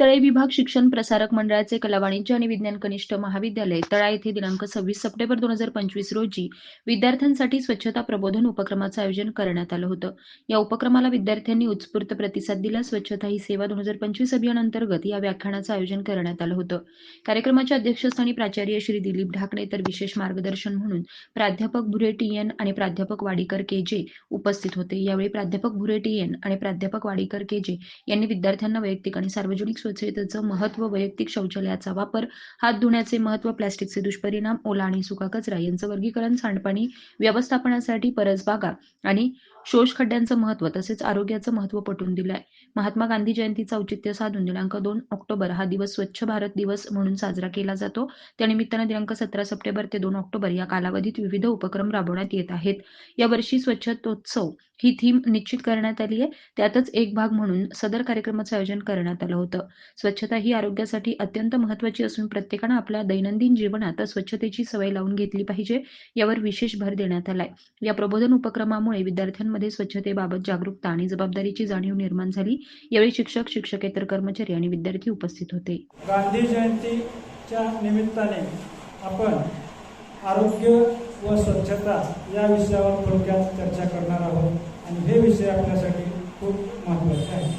तळे विभाग शिक्षण प्रसारक मंडळाचे कला वाणिज्य आणि विज्ञान कनिष्ठ महाविद्यालय तळा येथे दिनांक सव्वीस सप्टेंबर दोन हजार पंचवीस रोजी विद्यार्थ्यांसाठी स्वच्छता प्रबोधन उपक्रमाचं आयोजन करण्यात आलं होतं. या उपक्रमाला विद्यार्थ्यांनी उत्स्फूर्त प्रतिसाद दिला. स्वच्छता ही सेवा दोन हजार पंचवीस अभियानांतर्गत या व्याख्यानाचं आयोजन करण्यात आलं होतं. कार्यक्रमाच्या अध्यक्षस्थानी प्राचार्य श्री दिलीप ढाकणे तर विशेष मार्गदर्शन म्हणून प्राध्यापक भुरे एन आणि प्राध्यापक वाडीकर के जे उपस्थित होते. यावेळी प्राध्यापक भुरेटीएन एन आणि प्राध्यापक वाडीकर के जे यांनी विद्यार्थ्यांना वैयक्तिक आणि सार्वजनिक स्वच्छतेचं महत्त्व वैयक्तिक शौचालयाचा वापर हात धुण्याचे महत्त्व प्लॅस्टिकचे दुष्परिणाम ओला आणि सुका कचरा यांचं वर्गीकरण सांडपाणी व्यवस्थापनासाठी परसबागा आणि शोष खड्ड्यांचं महत्त्व तसेच आरोग्याचं महत्त्व पटवून दिलं आहे महात्मा गांधी जयंतीचं औचित्य साधून दिनांक दोन ऑक्टोबर हा दिवस स्वच्छ भारत दिवस म्हणून साजरा केला जातो. त्यानिमित्तानं दिनांक सतरा सप्टेंबर ते दोन ऑक्टोबर या कालावधीत विविध उपक्रम राबवण्यात येत आहेत. यावर्षी स्वच्छतोत्सव ही थीम निश्चित करण्यात आली आहे. त्यातच एक भाग म्हणून सदर कार्यक्रमाचं आयोजन करण्यात आलं होतं. स्वच्छता ही आरोग्यासाठी अत्यंत महत्वाची असून प्रत्येकानं आपल्या दैनंदिन जीवनात स्वच्छतेची सवय लावून घेतली पाहिजे. यावर विशेष भर देण्यात आलाय. या प्रबोधन उपक्रमामुळे विद्यार्थ्यांमध्ये स्वच्छतेबाबत जागरूकता आणि जबाबदारीची जाणीव निर्माण झाली. यावेळी शिक्षक शिक्षकेतर कर्मचारी आणि विद्यार्थी उपस्थित होते. गांधी जयंतीच्या निमित्ताने आपण आरोग्य व स्वच्छता या विषयावर थोडक्यात चर्चा करणार आहोत आणि हे विषय आपल्यासाठी खूप महत्त्वाचे आहे.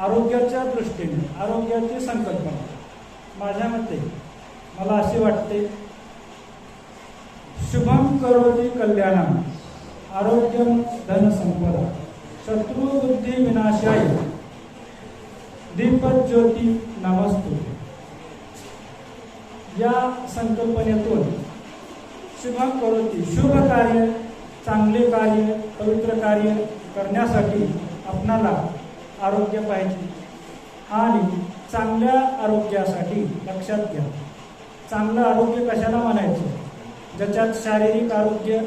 आरोग्याच्या दृष्टीने आरोग्याची संकल्पना. माझ्या मते मला असे वाटते शुभम करोती कल्याणम. आरोग्यम धनसंपदा शत्रुबुद्धी विनाशाय। दीपक ज्योती नमस्तू। या संकल्पनेतून शुभ करोती शुभ कार्य चांगले कार्य पवित्र कार्य करण्यासाठी आपणाला आरोग्य पाहिजे आणि चांगल्या आरोग्यासाठी लक्षात घ्या. चांगलं आरोग्य कशाला म्हणायचं? ज्याच्यात शारीरिक आरोग्य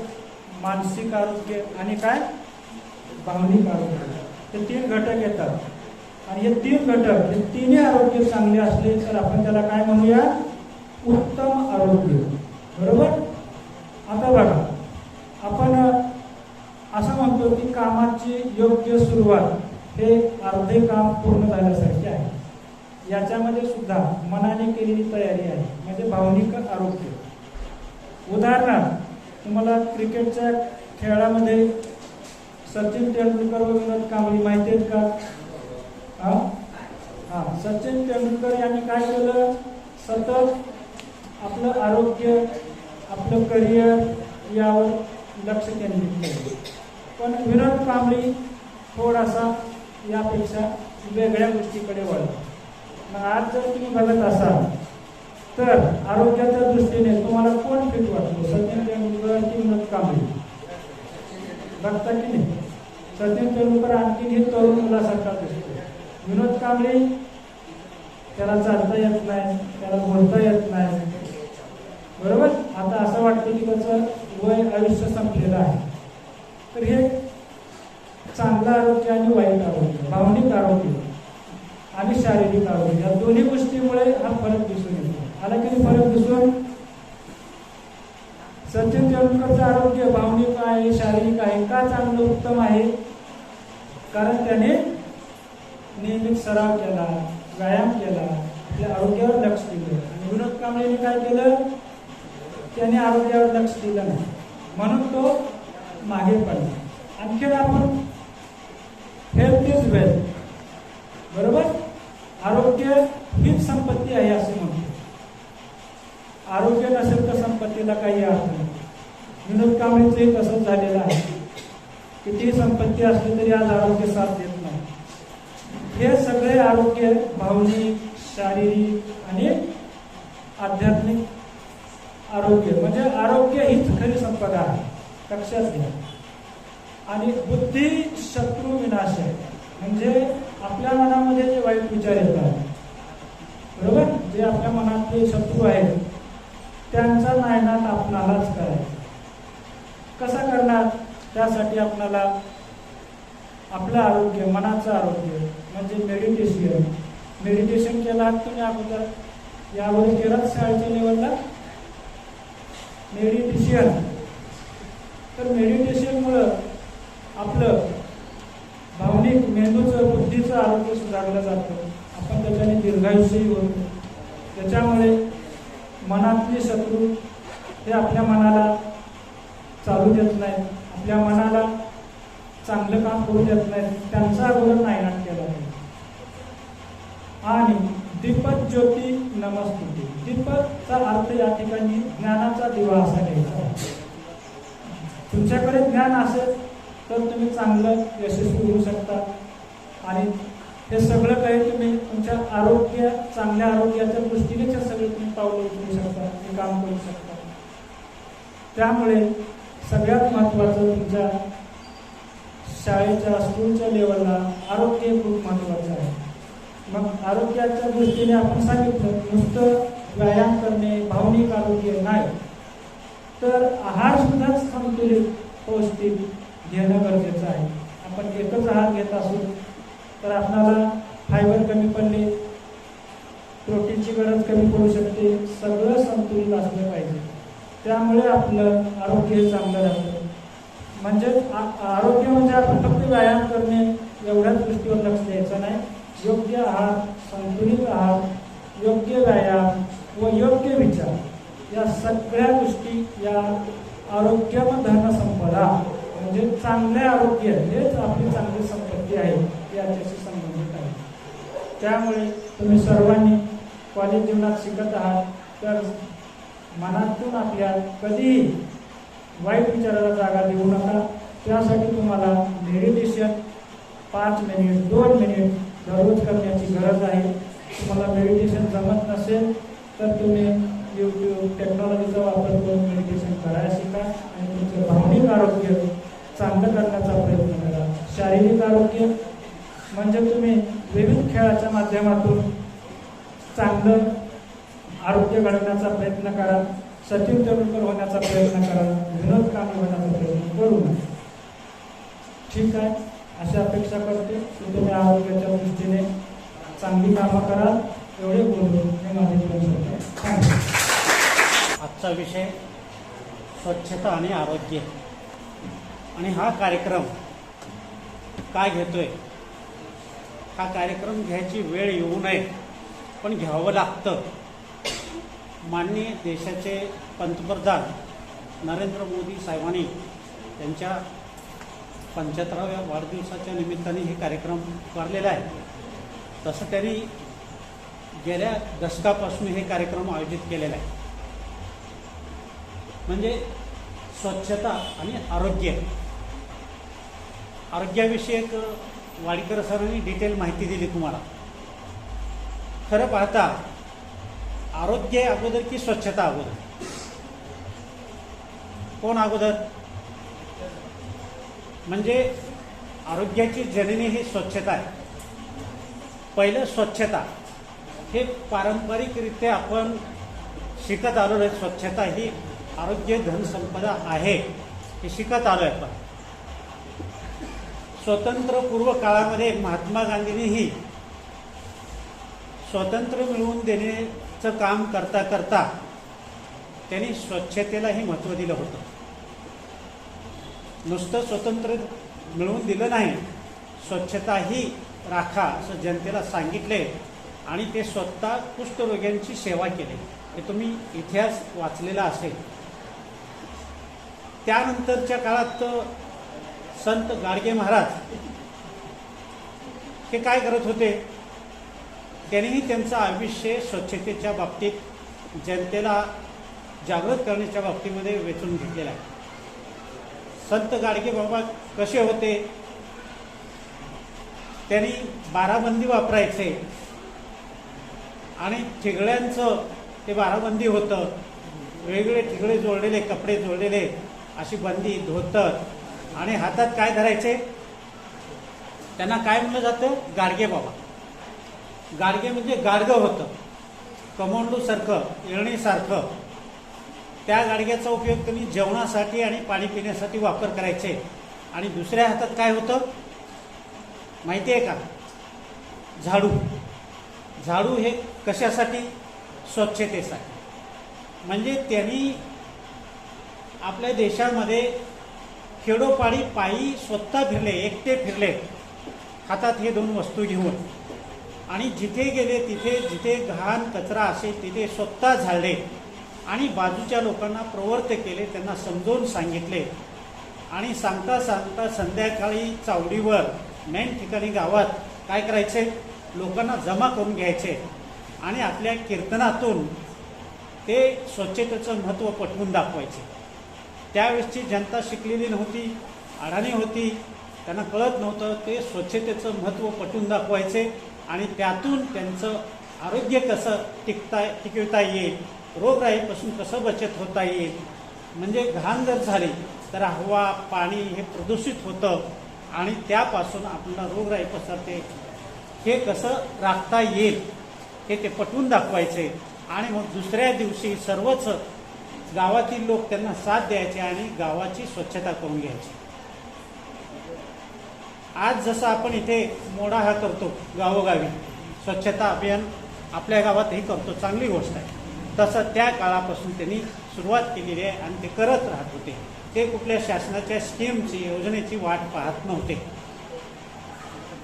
मानसिक आरोग्य आणि काय? भावनिक आरोग्य. हे तीन घटक येतात. आणि हे तीन घटक हे तिन्ही आरोग्य चांगले असले तर आपण त्याला काय म्हणूया? उत्तम आरोग्य. बरोबर? आता बघा. आपण असं म्हणतो की कामाची योग्य सुरुवात हे अर्धे काम पूर्ण झाल्यासारखे आहे. याच्यामध्ये सुद्धा मनाने केलेली तयारी आहे. म्हणजे भावनिक आरोग्य. उदाहरणार्थ तुम्हाला क्रिकेटच्या खेळामध्ये सचिन तेंडुलकर व विनोद कांबळी माहिती आहेत का? हा? हा सचिन तेंडुलकर यांनी काय केलं? सतत आपलं आरोग्य आपलं करिअर यावर लक्ष केंद्रित केलं. पण विनोद कांबळी थोडासा यापेक्षा वेगळ्या गोष्टीकडे वळला. मग आज जर तुम्ही बघत असाल तर आरोग्याच्या दृष्टीने तुम्हाला कोण फिट वाटतो सचिन तेंडुलकर की विनोद कांबळी बघता की नाही. सचिन तेंडुलकर आणखी हे तरुण मुलासारखा दिसतो विनोद कांबळे त्याला चालता येत नाही त्याला बोलता येत नाही. बरोबर? आता असं वाटतं की त्याचं वय आयुष्य संपलेलं आहे. तर हे चांगलं आरोग्य आणि वाईट आरोग्य भावनिक आरोग्य आणि शारीरिक आरोग्य या दोन्ही गोष्टीमुळे हा फरक दिसून येतो. आला की फरक दिसून? सचिन तेंडुलकरचं आरोग्य भावनिक आहे का चांगलं उत्तम आहे. कारण त्याने नियमित सराव केला व्यायाम केला आपल्या आरोग्यावर लक्ष दिलं. आणि विनोद कांबळेने काय केलं? त्याने आरोग्यावर लक्ष दिलं नाही. म्हणून तो मागे पडला. आणखीन आपण हेल्थ इज वेल्थ बरोबर? आरोग्य हीच संपत्ती आहे असं म्हणतो. आरोग्य नसेल तर संपत्तीला काही अर्थ नाही. विनोद कांबळेचंही तसंच झालेलं आहे. कितीही संपत्ती असली तरी आज आरोग्य साथ देत नाही. हे सगळे आरोग्य भावनिक शारीरिक आणि आध्यात्मिक आरोग्य. म्हणजे आरोग्य हीच खरी संपदा आहे. लक्षात घ्या. आणि बुद्धी शत्रू विनाश आहे. म्हणजे आपल्या मनामध्ये जे वाईट विचार येतात बरोबर? जे आपल्या मनातले शत्रू आहेत त्यांचा नायनाट आपणालाच करायचा. कसा करणार? त्यासाठी आपणाला आपलं आरोग्य मनाचं आरोग्य म्हणजे मेडिटेशन मेडिटेशन केलं आहात तुम्ही अगोदर. यावर केलात शाळेच्या लेवलला मेडिटेशन तर मेडिटेशनमुळं आपलं भावनिक मेंदूचं बुद्धीचं आरोग्य सुधारलं जातं. आपण त्याच्याने दीर्घायुष्यही होतो त्याच्यामुळे मनातले शत्रू हे आपल्या मनाला चालू देत नाहीत. आपल्या मनाला चांगलं काम करू देत नाहीत त्यांचा अगोदर नायनाट केला आहे आणि दीपक ज्योती नमस्कृती दीपकचा अर्थ या ठिकाणी ज्ञानाचा दिवा असा घ्यायचा तुमच्याकडे ज्ञान असेल तर तुम्ही चांगलं यशस्वी होऊ शकता. आणि हे सगळं काही तुम्ही तुमच्या आरोग्य चांगल्या आरोग्याच्या दृष्टीनेच सगळे तुम्ही पावलं उचलू शकता हे काम करू शकता. त्यामुळे सगळ्यात महत्त्वाचं तुमच्या शाळेच्या स्कूलच्या लेवलला आरोग्य खूप महत्त्वाचं आहे. मग आरोग्याच्या दृष्टीने आपण सांगितलं नुसतं व्यायाम करणे भावनिक आरोग्य नाही. तर आहार सुद्धा संतुलित पौष्टिक घेणं गरजेचं आहे. आपण एकच आहार घेत असू तर आपणाला फायबर कमी पडले प्रोटीनची गरज कमी पडू शकते सगळं संतुलित असलं पाहिजे. त्यामुळे आपलं आरोग्य चांगलं राहतं म्हणजे आ- आरोग्य म्हणजे आपण फक्त व्यायाम करणे एवढ्याच दृष्टीवर लक्ष द्यायचं नाही. योग्य आहार संतुलित आहार योग्य व्यायाम व योग्य विचार या सगळ्या गोष्टी या आरोग्य व धनसंपदा म्हणजे चांगले आरोग्य हेच आपली चांगली संपत्ती आहे याच्याशी संबंधित आहे. त्यामुळे तुम्ही सर्वांनी कॉलेज जीवनात शिकत आहात तर मनातून आपल्या कधीही वाईट विचाराला जागा देऊ नका. त्यासाठी तुम्हाला मेडिटेशन पाच मिनिट दोन मिनिट दररोज करण्याची गरज आहे. तुम्हाला मेडिटेशन जमत नसेल तर तुम्ही यूट्यूब टेक्नॉलॉजीचा वापर करून मेडिटेशन करायला शिका आणि तुमचं भावनिक आरोग्य चांगलं करण्याचा प्रयत्न करा. शारीरिक आरोग्य म्हणजे तुम्ही विविध खेळाच्या माध्यमातून चांगलं आरोग्य घडवण्याचा प्रयत्न करा सचिन तेंडुलकर होण्याचा प्रयत्न करा विनोद कामे होण्याचा प्रयत्न करू नका. ठीक आहे अशी अपेक्षा करते. की तुम्ही आरोग्याच्या दृष्टीने चांगली कामं करा एवढे बोलून हे माझे आजचा विषय स्वच्छता आणि आरोग्य. आणि हा कार्यक्रम काय घेतोय? हा कार्यक्रम घ्यायची वेळ येऊ नये पण घ्यावं लागतं. माननीय देशाचे पंतप्रधान नरेंद्र मोदी साहेबांनी त्यांच्या पंच्याहत्तराव्या वाढदिवसाच्या निमित्ताने हे कार्यक्रम उभारलेला आहे. तसं त्यांनी गेल्या दशकापासून हे कार्यक्रम आयोजित केलेला आहे. म्हणजे स्वच्छता आणि आरोग्य. आरोग्याविषयक वाडीकर सरांनी डिटेल माहिती दिली तुम्हाला. खरं पाहता आरोग्य अगोदर की स्वच्छता अगोदर? कोण अगोदर? म्हणजे आरोग्याची जननी ही स्वच्छता आहे. पहिलं स्वच्छता. हे पारंपरिकरित्या आपण शिकत आलो आहे. स्वच्छता ही आरोग्य धनसंपदा आहे. हे शिकत आलो आहे आपण. स्वतंत्रपूर्व काळामध्ये महात्मा गांधींनीही स्वातंत्र्य मिळवून देणे चं काम करता करता त्यांनी स्वच्छतेलाही महत्त्व दिलं होतं. नुसतं स्वतंत्र मिळवून दिलं नाही स्वच्छताही राखा असं जनतेला सांगितले आणि ते स्वतः कुष्ठरोग्यांची सेवा केली. हे तुम्ही इतिहास वाचलेला असेल. त्यानंतरच्या काळात संत गाडगे महाराज हे काय करत होते? त्यांनीही त्यांचं आयुष्य स्वच्छतेच्या बाबतीत जनतेला जागृत करण्याच्या बाबतीमध्ये वेचून घेतलेलं आहे. संत गाडगे बाबा कसे होते? त्यांनी बाराबंदी वापरायचे. आणि ठिगळ्यांचं ते बाराबंदी होतं. वेगवेगळे ठिगळे जोडलेले कपडे जोडलेले अशी बंदी धोतर. आणि हातात काय धरायचे? त्यांना काय म्हणलं जातं? गाडगे बाबा. गाडगे म्हणजे गाडगं होतं. कमांडूसारखं येळणीसारखं त्या गाडग्याचा उपयोग त्यांनी जेवणासाठी आणि पाणी पिण्यासाठी वापर करायचे. आणि दुसऱ्या हातात काय होतं? माहिती आहे का? झाडू. झाडू हे कशासाठी? स्वच्छतेसाठी. म्हणजे त्यांनी आपल्या देशामध्ये खेडोपाडी पायी स्वतः फिरले एकटे फिरले. हातात हे दोन वस्तू घेऊन. आणि जिथे गेले तिथे जिथे घाण कचरा असेल तिथे स्वतः झाडले आणि बाजूच्या लोकांना प्रवर्त केले त्यांना समजावून सांगितले. आणि सांगता सांगता संध्याकाळी चावडीवर मेन ठिकाणी गावात काय करायचे? लोकांना जमा करून घ्यायचे. आणि आपल्या कीर्तनातून ते स्वच्छतेचं महत्त्व पटवून दाखवायचे. त्यावेळेसची जनता शिकलेली नव्हती अडाणी होती. त्यांना कळत नव्हतं ते स्वच्छतेचं महत्त्व पटवून दाखवायचे. आणि त्यातून त्यांचं आरोग्य कसं टिकता टिकवता येईल रोगराईपासून कसं बचत होता येईल म्हणजे घाण जर झाली तर हवा पाणी हे प्रदूषित होतं आणि त्यापासून आपल्याला रोगराई पसरते हे कसं राखता येईल हे ते पटवून दाखवायचे. आणि मग दुसऱ्या दिवशी सर्वच गावातील लोक त्यांना साथ द्यायचे आणि गावाची स्वच्छता करून घ्यायची. आज जसं आपण इथे मोडा हा करतो गावोगावी स्वच्छता अभियान आपल्या गावातही करतो चांगली गोष्ट आहे. तसं त्या काळापासून त्यांनी सुरुवात केलेली आहे आणि ते करत राहत होते. ते कुठल्या शासनाच्या स्कीमची योजनेची वाट पाहत नव्हते.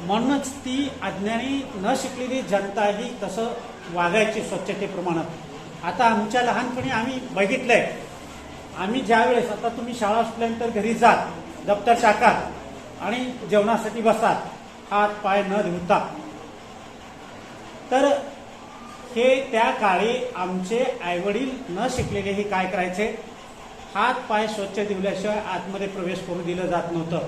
म्हणूनच ती अज्ञानी न शिकलेली जनता ही तसं वागायची स्वच्छतेप्रमाणात आता आमच्या लहानपणी आम्ही बघितलंय. आम्ही ज्यावेळेस आता तुम्ही शाळा सुटल्यानंतर घरी जात दप्तर टाकात आणि जेवणासाठी बसतात हात पाय न धुता. तर हे त्या काळी आमचे आईवडील न शिकलेले हे काय करायचे? हात पाय स्वच्छ धुल्याशिवाय आतमध्ये प्रवेश करू दिलं जात नव्हतं.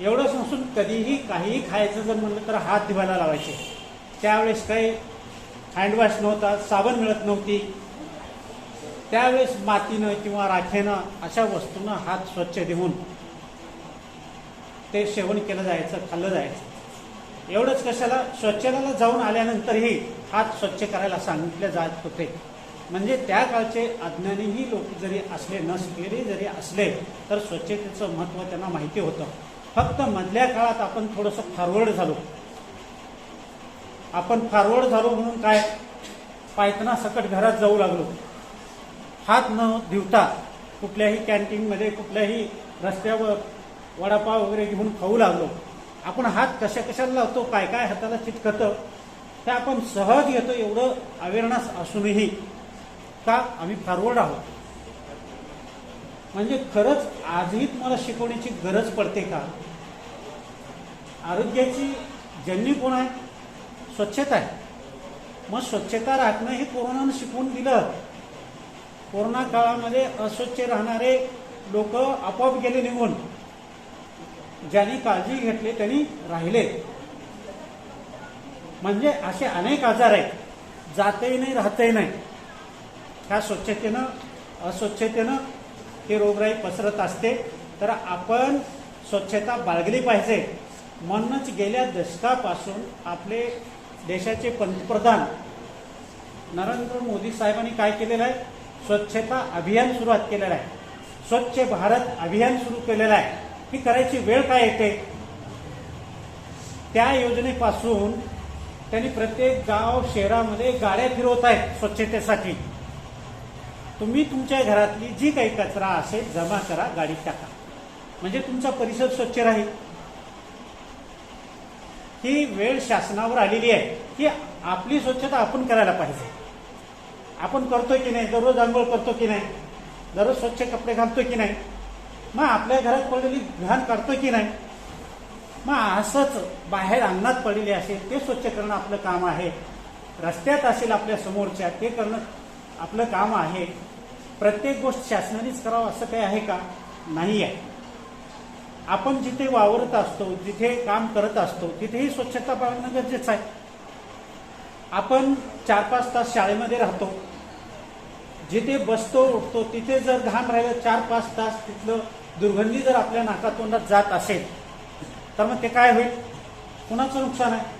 एवढंच नसून कधीही काहीही खायचं जर म्हणलं तर हात धुवायला लावायचे. त्यावेळेस काही हँडवॉश नव्हता साबण मिळत नव्हती. त्यावेळेस मातीनं किंवा राखेनं अशा वस्तूंना हात स्वच्छ देऊन ते सेवन केलं जायचं खाल्लं जायचं. एवढंच कशाला? स्वच्छतेला जाऊन आल्यानंतरही हात स्वच्छ करायला सांगितले जात होते. म्हणजे त्या काळचे अज्ञानीही लोक जरी असले न शिकलेले जरी असले तर स्वच्छतेचं महत्त्व त्यांना माहिती होतं. फक्त मधल्या काळात आपण थोडंसं फॉरवर्ड झालो. आपण फॉरवर्ड झालो म्हणून काय? पायतना सकट घरात जाऊ लागलो. हात न धुवता कुठल्याही कॅन्टीनमध्ये कुठल्याही रस्त्यावर वडापाव वगैरे घेऊन खाऊ लागलो. आपण हात कशा कशाला लावतो काय काय हाताला चिटकतं ते आपण सहज येतो एवढं अवेअरनेस असूनही. का? आम्ही फॉरवर्ड आहोत. म्हणजे खरंच आजही तुम्हाला शिकवण्याची गरज पडते का? आरोग्याची जन्य कोण आहे? स्वच्छता आहे. मग स्वच्छता राखणं हे कोरोनानं शिकवून दिलं. कोरोना काळामध्ये अस्वच्छ राहणारे लोक आपोआप गेले निघून. ज्यांनी काळजी घेतली त्यांनी राहिले. म्हणजे असे अनेक आजार आहेत. जातही नाही राहतही नाही. ह्या स्वच्छतेनं अस्वच्छतेनं ही रोगराई पसरत असते. तर आपण स्वच्छता बाळगली पाहिजे. म्हणूनच गेल्या दशकापासून आपले देशाचे पंतप्रधान नरेंद्र मोदी साहेबांनी काय केलेलं आहे? स्वच्छता अभियान सुरुवात केलेलं आहे. स्वच्छ भारत अभियान सुरू केलेलं आहे. ही करायची वेळ काय येते? त्या योजनेपासून त्यांनी प्रत्येक गाव शहरामध्ये गाड्या फिरवत आहेत स्वच्छतेसाठी. तुम्ही तुमच्या घरातली जी काही कचरा असेल जमा करा गाडीत टाका. म्हणजे तुमचा परिसर स्वच्छ राहील. ही वेळ शासनावर आलेली आहे की आपली स्वच्छता आपण करायला पाहिजे. आपण करतो की नाही? दररोज आंघोळ करतो की नाही? दररोज स्वच्छ कपडे घालतो की नाही? मग आपल्या घरात पडलेली घाण करतो की नाही? मग असंच बाहेर अंगणात पडलेले असेल ते स्वच्छ करणं आपलं काम आहे. रस्त्यात असेल आपल्या समोरच्या ते करणं आपलं काम आहे. प्रत्येक गोष्ट शासनानेच करावं असं काही आहे का? नाही आहे. आपण जिथे वावरत असतो जिथे काम करत असतो तिथेही स्वच्छता पाळणं गरजेचं आहे. आपण चार पाच तास शाळेमध्ये राहतो. जिथे बसतो उठतो तिथे जर घाण राहिलं चार पाच तास तिथलं दुर्गंधी जर आपल्या नाकातोंडात जात असेल तर मग ते काय होईल? कुणाचं नुकसान आहे?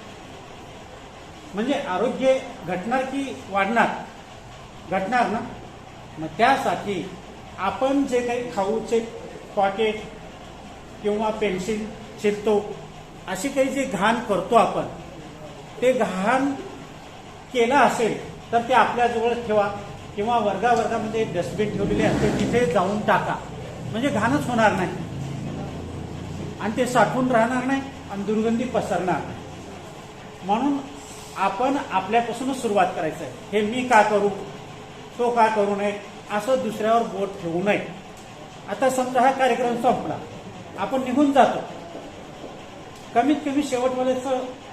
म्हणजे आरोग्य घटणार की वाढणार? घटणार ना? मग त्यासाठी आपण जे काही खाऊचे पॉकेट किंवा पेन्सिल चिरतो अशी काही जी घाण करतो आपण ते घाण केलं असेल तर ते आपल्याजवळ ठेवा. किंवा वर्गा वर्गामध्ये डस्टबिन ठेवलेले असते तिथे जाऊन टाका. म्हणजे घाणच होणार नाही. आणि ते साठवून राहणार नाही आणि दुर्गंधी पसरणार नाही. म्हणून आपण आपल्यापासूनच सुरुवात करायचं आहे. हे मी का करू? तो का करू नये? असं दुसऱ्यावर बोट ठेवू नये. आता समजा हा कार्यक्रम संपला. आपण निघून जातो. कमीत कमी शेवटवाल्याचं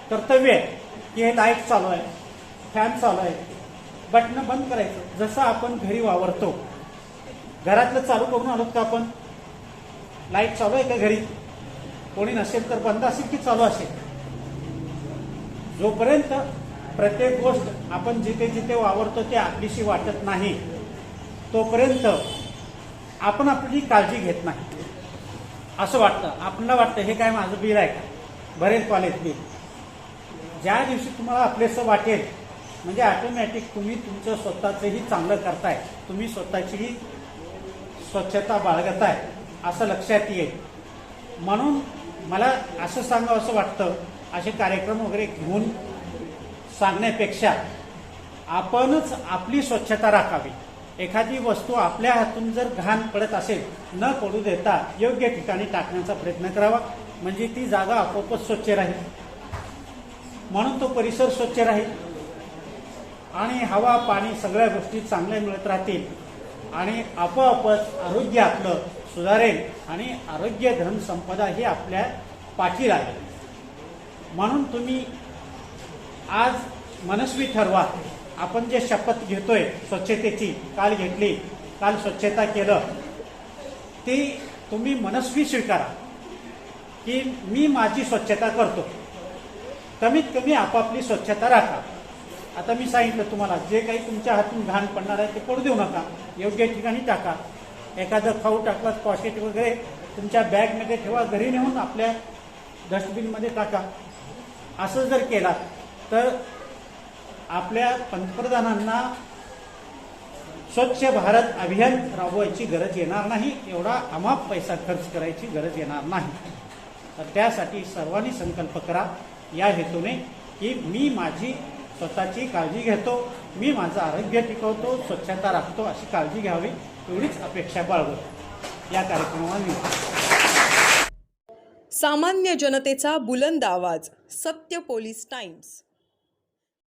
कर्तव्य आहे की हे लाइट चालू आहे फॅन चालू आहे. बटणं बंद करायचं. जसं आपण घरी वावरतो. घरातलं चालू करून आलोत का आपण? लाइट चालू आहे का घरी? कोणी नसेल तर बंद असेल की चालू असेल? जोपर्यंत प्रत्येक गोष्ट आपण जिथे जिथे वावरतो ते आपलीशी वाटत नाही तोपर्यंत आपण आपली काळजी घेत नाही. असं वाटतं. आपल्याला वाटतं हे काय माझं बिल आहे का? भरेल कॉलेज बिल ज्या दिवशी तुम्हाला आपलेसं वाटेल म्हणजे ऑटोमॅटिक तुम्ही तुमचं स्वतःचंही चांगलं करताय. तुम्ही स्वतःचीही स्वच्छता बाळगताय असं लक्षात येईल. म्हणून मला असं सांगावं असं वाटतं असे कार्यक्रम वगैरे घेऊन सांगण्यापेक्षा आपणच आपली स्वच्छता राखावी. एखादी वस्तू आपल्या हातून जर घाण पडत असेल न पडू देता योग्य ठिकाणी टाकण्याचा प्रयत्न करावा. म्हणजे ती जागा आपोआपच स्वच्छ राहील. म्हणून तो परिसर स्वच्छ राहील. आणि हवा पाणी सगळ्या गोष्टी चांगल्या मिळत राहतील. आणि आपोआपच आरोग्य आपलं सुधारेल आणि आरोग्य धन संपदा ही आपल्या पाठी लागेल म्हणून तुम्ही आज मनस्वी ठरवा. आपण जे शपथ घेतोय स्वच्छतेची काल घेतली काल स्वच्छता केलं ती तुम्ही मनस्वी स्वीकारा. की मी माझी स्वच्छता करतो. कमीत कमी आपापली स्वच्छता राखा. आता मी सांगितलं तुम्हाला जे काही तुमच्या हातून घाण पडणार आहे ते पडू देऊ नका. योग्य ठिकाणी टाका. एखादं खाऊ टाकला पॉकेट वगैरे तुमच्या बॅगमध्ये ठेवा घरी नेऊन आपल्या डस्टबिनमध्ये टाका. असं जर केलात तर आपल्या पंतप्रधानांना स्वच्छ भारत अभियान राबवायची गरज येणार नाही एवढा अमाप पैसा खर्च करायची गरज येणार नाही. तर त्यासाठी सर्वांनी संकल्प करा. या हेतूने की मी माझी स्वतःची काळजी घेतो. मी माझं आरोग्य टिकवतो स्वच्छता राखतो अशी काळजी घ्यावी एवढीच अपेक्षा बाळगतो या कार्यक्रमाला मी सामान्य जनतेचा बुलंद आवाज सत्य पोलीस टाइम्स.